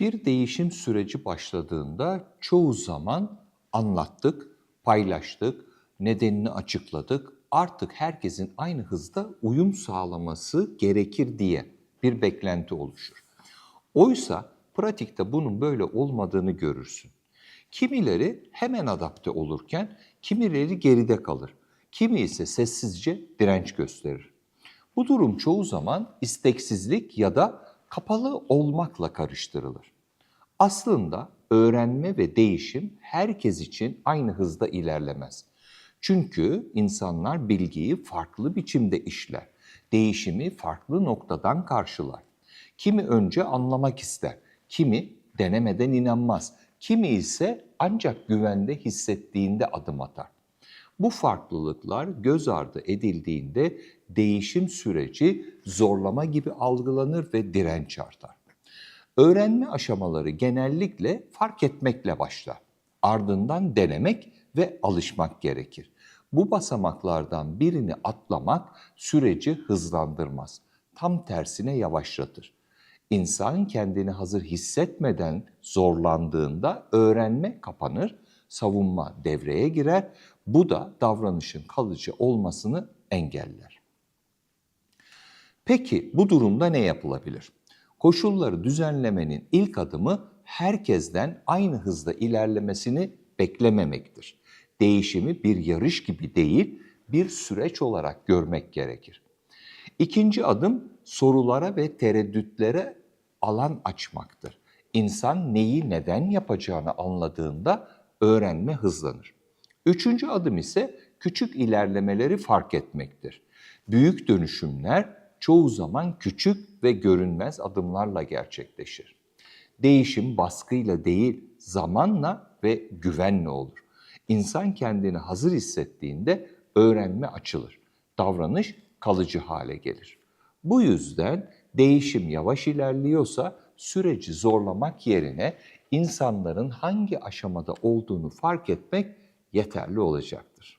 Bir değişim süreci başladığında çoğu zaman anlattık, paylaştık, nedenini açıkladık. Artık herkesin aynı hızda uyum sağlaması gerekir diye bir beklenti oluşur. Oysa pratikte bunun böyle olmadığını görürsün. Kimileri hemen adapte olurken kimileri geride kalır. Kimi ise sessizce direnç gösterir. Bu durum çoğu zaman isteksizlik ya da kapalı olmakla karıştırılır. Aslında öğrenme ve değişim herkes için aynı hızda ilerlemez. Çünkü insanlar bilgiyi farklı biçimde işler. Değişimi farklı noktadan karşılar. Kimi önce anlamak ister, kimi denemeden inanmaz, kimi ise ancak güvende hissettiğinde adım atar. Bu farklılıklar göz ardı edildiğinde değişim süreci zorlama gibi algılanır ve direnç artar. Öğrenme aşamaları genellikle fark etmekle başlar. Ardından denemek ve alışmak gerekir. Bu basamaklardan birini atlamak süreci hızlandırmaz. Tam tersine yavaşlatır. İnsan kendini hazır hissetmeden zorlandığında öğrenme kapanır, savunma devreye girer. Bu da davranışın kalıcı olmasını engeller. Peki bu durumda ne yapılabilir? Koşulları düzenlemenin ilk adımı herkesten aynı hızda ilerlemesini beklememektir. Değişimi bir yarış gibi değil, bir süreç olarak görmek gerekir. İkinci adım sorulara ve tereddütlere alan açmaktır. İnsan neyi neden yapacağını anladığında öğrenme hızlanır. Üçüncü adım ise küçük ilerlemeleri fark etmektir. Büyük dönüşümler çoğu zaman küçük ve görünmez adımlarla gerçekleşir. Değişim baskıyla değil, zamanla ve güvenle olur. İnsan kendini hazır hissettiğinde öğrenme açılır. Davranış kalıcı hale gelir. Bu yüzden değişim yavaş ilerliyorsa süreci zorlamak yerine insanların hangi aşamada olduğunu fark etmek yeterli olacaktır.